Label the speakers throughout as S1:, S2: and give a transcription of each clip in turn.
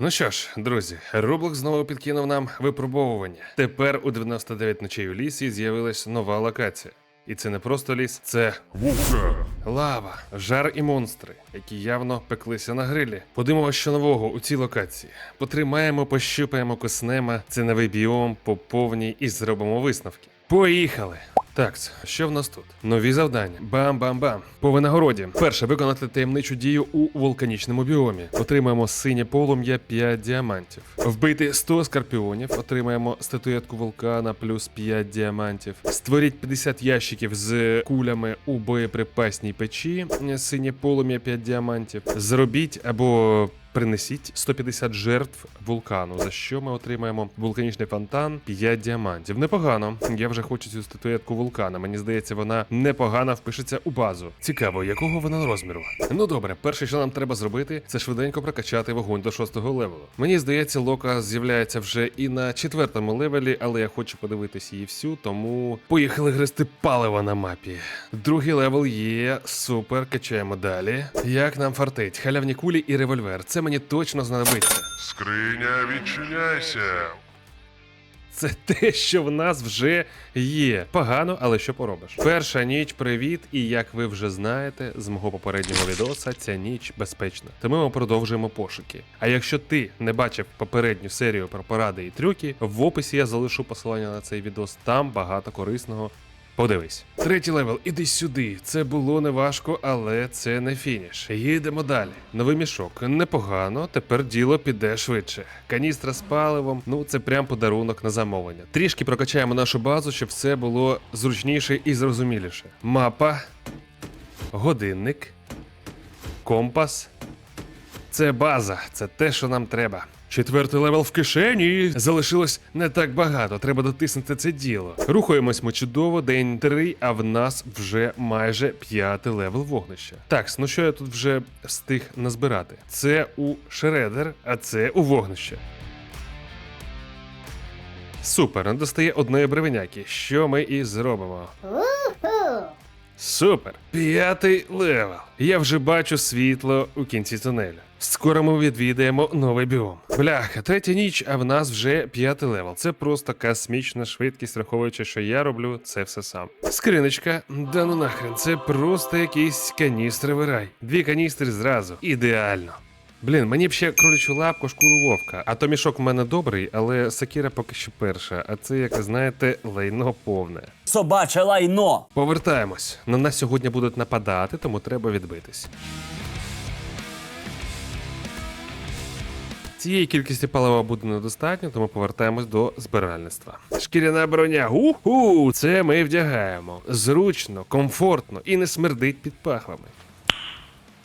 S1: Ну що ж, друзі, Roblox знову підкинув нам випробовування. Тепер у 99 ночей у лісі з'явилась нова локація. І це не просто ліс, це
S2: Вовка!
S1: лава, жар і монстри, які явно пеклися на грилі. Подивимося, що нового у цій локації. Потримаємо, пощупаємо, коснемо це новий біом по повній і зробимо висновки. Поїхали! Так, що в нас тут? Нові завдання. Бам-бам-бам. По винагороді. Перше виконати таємничу дію у вулканічному біомі. Отримаємо синє полум'я 5 діамантів. Вбити 100 скорпіонів. Отримаємо статуетку вулкана плюс 5 діамантів. Створіть 50 ящиків з кулями у боєприпасній печі. Синє полум'я 5 діамантів. Зробіть або. Принесіть 150 жертв вулкану, за що ми отримаємо вулканічний фонтан 5 діамантів. Непогано. Я вже хочу цю статуетку вулкана. Мені здається, вона непогано впишеться у базу. Цікаво, якого вона розміру. Ну добре, перше, що нам треба зробити, це швиденько прокачати вогонь до шостого левелу. Мені здається, лока з'являється вже і на четвертому левелі, але я хочу подивитись її всю, тому поїхали гристи паливо на мапі. Другий левел є. Супер, качаємо далі. Як нам фартить? Халявні кулі і револьвер. Це мені точно знадобиться.
S2: Скриня, відчиняйся!
S1: Це те, що в нас вже є. Погано, але що поробиш. Перша ніч, привіт, і як ви вже знаєте, з мого попереднього відоса ця ніч безпечна. Тому ми продовжуємо пошуки. А якщо ти не бачив попередню серію про поради і трюки, в описі я залишу посилання на цей відос. Там багато корисного. Подивись. Третій левел, іди сюди. Це було неважко, але це не фініш. Їдемо далі. Новий мішок. Непогано, тепер діло піде швидше. Каністра з паливом, ну це прям подарунок на замовлення. Трішки прокачаємо нашу базу, щоб все було зручніше і зрозуміліше. Мапа, годинник, компас. Це база, це те, що нам треба. Четвертий левел в кишені. Залишилось не так багато. Треба дотиснути це діло. Рухаємось ми чудово, день три, а в нас вже майже п'ятий левел вогнища. Так, ну що я тут вже встиг назбирати? Це у шредер, а це у вогнище. Супер, не достає одної бревеняки. Що ми і зробимо. Супер! П'ятий левел. Я вже бачу світло у кінці тунелю. Скоро ми відвідаємо новий біом. Бляха, третя ніч, а в нас вже п'ятий левел. Це просто космічна швидкість, враховуючи, що я роблю це все сам. Скриночка, да ну нахрен, це просто якийсь каністри рай. Дві каністри зразу. Ідеально. Блін, мені б ще кролячу лапку, шкуру вовка. А то мішок в мене добрий, але сакіра поки що перша. А це, як ви знаєте, лайно повне.
S3: Собаче лайно.
S1: Повертаємось. На нас сьогодні будуть нападати, тому треба відбитись. Цієї кількості палива буде недостатньо, тому повертаємось до збиральництва. Шкіряна броня. Уху! Це ми вдягаємо. Зручно, комфортно і не смердить під пахвами.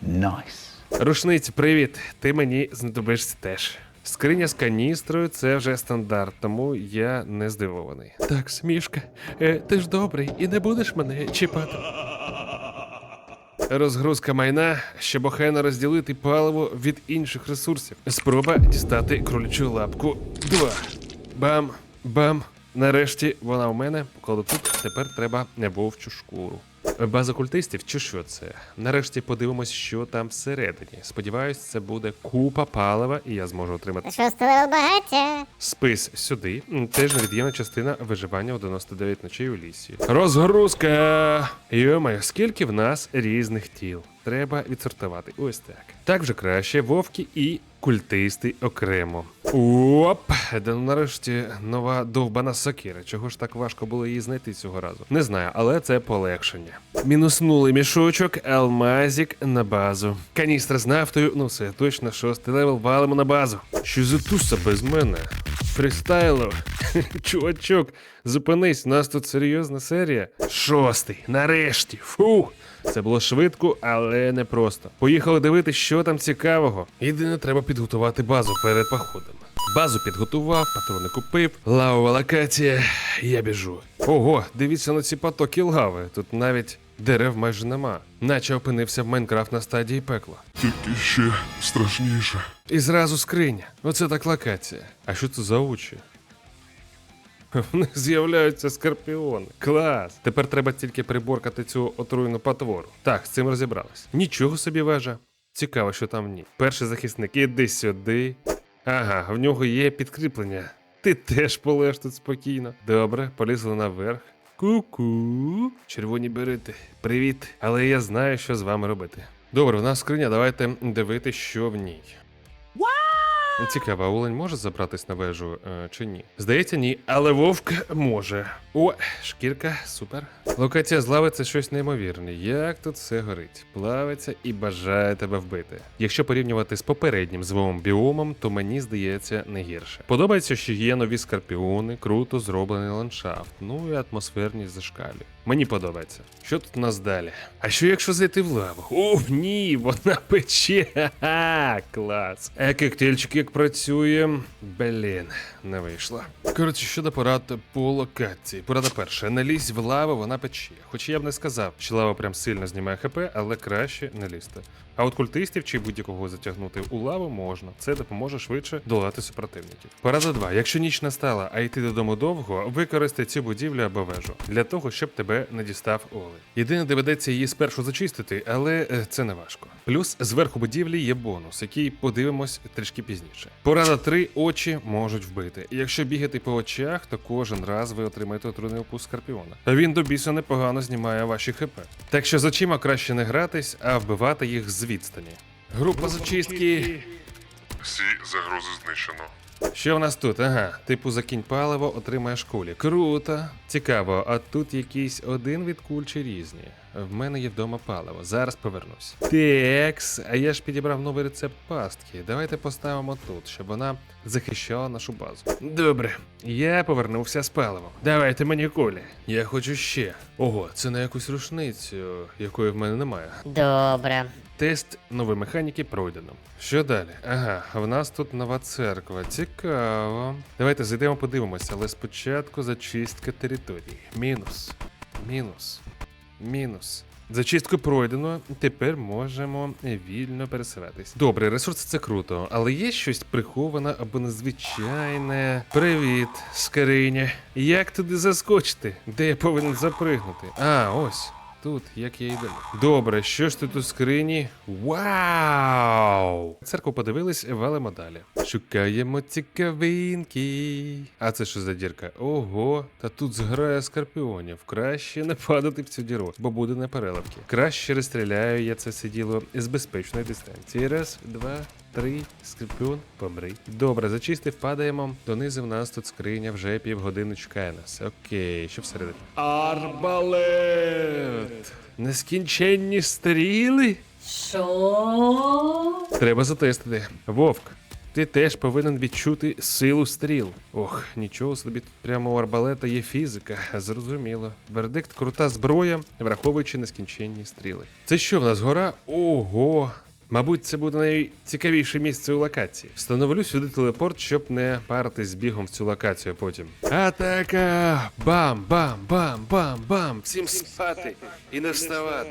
S3: Найс.
S1: Рушниці, привіт! Ти мені знадобишся теж. Скриня з каністрою це вже стандарт, тому я не здивований. Так, смішка, е, ти ж добрий і не будеш мене чіпати. Розгрузка майна, щоб охайно розділити паливо від інших ресурсів. Спроба дістати кролячу лапку. Два. Бам, бам. Нарешті вона у мене. Покладу тут. Тепер треба вовчу шкуру. База культистів, чи що це? Нарешті подивимось, що там всередині. Сподіваюсь, це буде купа палива, і я зможу отримати
S4: Шостий левел багаття.
S1: спис сюди. Теж невід'ємна частина виживання у 99 ночей у лісі. Розгрузка! Йомаю, скільки в нас різних тіл. Треба відсортувати. Ось так. Так вже краще. Вовки і культисти окремо. Оп! Да ну нарешті нова довбана сокира. Чого ж так важко було її знайти цього разу? Не знаю, але це полегшення. Мінуснули мішочок, алмазик на базу. Каністра з нафтою, ну все, точно, шостий левел валимо на базу. Що за туса без мене? Фрістайло. Чувачок, зупинись, у нас тут серйозна серія. Шостий, нарешті. Фух. Це було швидко, але не просто. Поїхали дивитися, що там цікавого. Єдине, треба підготувати базу перед походом. Базу підготував, патрони купив. Лавова локація. Я біжу. Ого, дивіться на ці потоки лави. Тут навіть дерев майже нема. Наче опинився в Майнкрафт на стадії пекла.
S2: Тільки ще страшніше.
S1: І зразу скриня. Оце так локація. А що це за очі? В них з'являються скорпіони. Клас! Тепер треба тільки приборкати цю отруєну потвору. Так, з цим розібрались. Нічого собі вежа. Цікаво, що там в ній. Перший захисник, іди сюди. Ага, в нього є підкріплення. Ти теж полеш тут спокійно. Добре, полізли наверх. Ку-ку. Червоні берети. Привіт. Але я знаю, що з вами робити. Добре, в нас скриня, давайте дивитися, що в ній. Цікаво, а Олень може забратись на вежу е, чи ні? Здається, ні, але вовк може. О, шкірка, супер. Локація з лави щось неймовірне. Як тут все горить, плавиться і бажає тебе вбити. Якщо порівнювати з попереднім звовим біомом, то мені здається не гірше. Подобається, що є нові скорпіони, круто зроблений ландшафт, ну і атмосферність зашкалює. Мені подобається. Що тут у нас далі? А що якщо зайти в лаву? О, ні, вона пече. Ха-ха, клас. А коктейльчик як працює? Блін, не вийшло. Коротше, щодо порад по локації. Порада перша. Не лізь в лаву, вона пече. Хоч я б не сказав, що лава прям сильно знімає хп, але краще не лізти. А от культистів чи будь-якого затягнути у лаву можна. Це допоможе швидше долати супротивників. Порада 2. Якщо ніч настала, а йти додому довго, використай цю будівлю або вежу для того, щоб тебе не дістав олень. Єдине доведеться її спершу зачистити, але е, це не важко. Плюс зверху будівлі є бонус, який подивимось трішки пізніше. Порада 3. очі можуть вбити. Якщо бігати по очах, то кожен раз ви отримаєте отруйний укус скорпіона. Він до біса непогано знімає ваші хп. Так що з очима краще не гратись, а вбивати їх з відстані. Група зачистки.
S2: Всі загрози знищено.
S1: Що в нас тут? Ага, типу закинь паливо, отримаєш кулі. Круто. Цікаво, а тут якийсь один від куль чи різні. В мене є вдома паливо. Зараз повернусь. Текс, а я ж підібрав новий рецепт пастки. Давайте поставимо тут, щоб вона захищала нашу базу. Добре, я повернувся з паливом. Давайте мені кулі. Я хочу ще. Ого, це на якусь рушницю, якої в мене немає.
S4: Добре.
S1: Тест нової механіки пройдено. Що далі? Ага, в нас тут нова церква. Цікаво. Давайте зайдемо подивимося, але спочатку зачистка території. Мінус. Мінус. Мінус. Зачистку пройдено, тепер можемо вільно пересуватись. Добре, ресурси це круто, але є щось приховане або незвичайне. Привіт, скриня. Як туди заскочити? Де я повинен запригнути? А, ось. Тут, як я йду. Добре, що ж тут у скрині? Вау! Церкву подивились, валимо далі. Шукаємо цікавинки. А це що за дірка? Ого, та тут зграє скорпіонів. Краще не падати в цю діру, бо буде непереливки. Краще розстріляю я це сиділо з безпечної дистанції. Раз, два, три, скорпіон, помри. Добре, зачистив, падаємо. Донизу в нас тут скриня вже півгодини чекає нас. Окей, що всередині? Арбалет! Нескінченні стріли?
S4: Що?
S1: Треба затестити. Вовк, ти теж повинен відчути силу стріл. Ох, нічого собі тут прямо у арбалета є фізика. Зрозуміло. Вердикт крута зброя, враховуючи нескінченні стріли. Це що в нас гора? Ого. Мабуть, це буде найцікавіше місце у локації. Встановлю сюди телепорт, щоб не паритись з бігом в цю локацію потім. Атака! Бам, бам, бам, бам, бам! Всім спати і не вставати.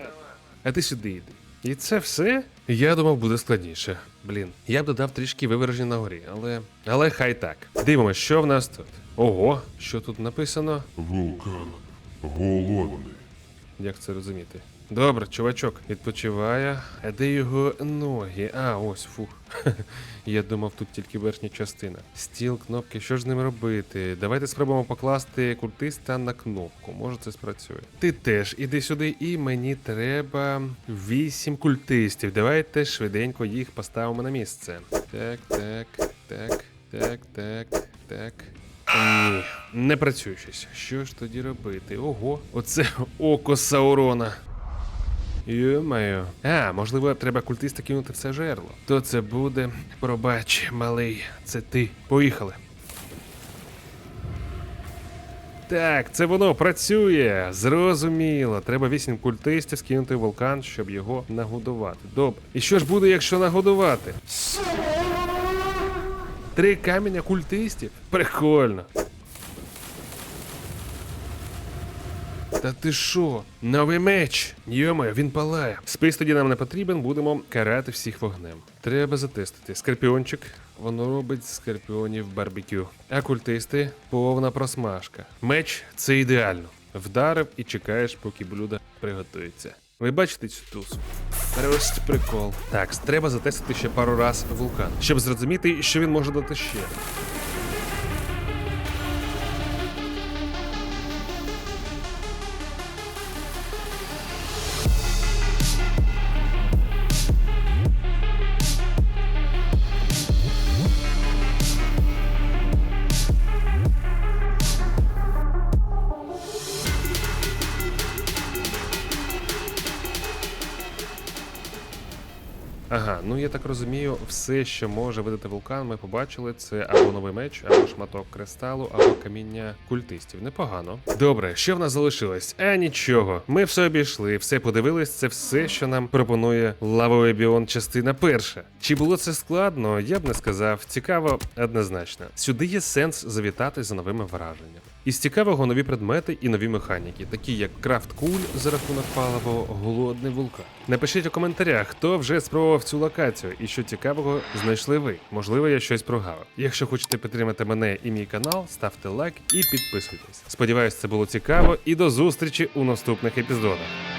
S1: А ти сюди йди. І це все? Я думав, буде складніше. Блін, я б додав трішки вивержень на горі, але. Але хай так. Дивимось, що в нас тут. Ого, що тут написано?
S2: Вулкан голодний.
S1: Як це розуміти? Добре, чувачок відпочиває. А де його ноги? А, ось фух. Я думав, тут тільки верхня частина. Стіл, кнопки, що ж з ним робити? Давайте спробуємо покласти культиста на кнопку. Може це спрацює. Ти теж іди сюди, і мені треба вісім культистів. Давайте швиденько їх поставимо на місце. Так, так, так, так, так, так. Ні, не працює щось. Що ж тоді робити? Ого, оце око Саурона. Йо-моє. А, можливо, треба культиста кинути в це жерло. То це буде. Пробач, малий, це ти. Поїхали. Так, це воно працює. Зрозуміло. Треба вісім культистів скинути вулкан, щоб його нагодувати. Добре. І що ж буде, якщо нагодувати? Три каменя культистів? Прикольно. Та ти що? Новий меч! Йомо, він палає. Спис тоді нам не потрібен, будемо карати всіх вогнем. Треба затестити. Скорпіончик, воно робить скорпіонів барбекю. А культисти повна просмажка. Меч це ідеально. Вдарив і чекаєш, поки блюдо приготується. Ви бачите цю тусу? Просто прикол. Так, треба затестити ще пару раз вулкан, щоб зрозуміти, що він може дати ще. Ага, ну я так розумію, все, що може видати вулкан, ми побачили. Це або новий меч, або шматок кристалу, або каміння культистів. Непогано. Добре, що в нас залишилось? А нічого. Ми все обійшли, все подивились. Це все, що нам пропонує лавовий біон, частина перша. Чи було це складно? Я б не сказав. Цікаво, однозначно. Сюди є сенс завітати за новими враженнями. Із цікавого нові предмети і нові механіки, такі як крафт куль за рахунок паливо, голодний вулкан. Напишіть у коментарях, хто вже спробував цю локацію і що цікавого знайшли ви. Можливо, я щось прогавив. Якщо хочете підтримати мене і мій канал, ставте лайк і підписуйтесь. Сподіваюсь, це було цікаво і до зустрічі у наступних епізодах.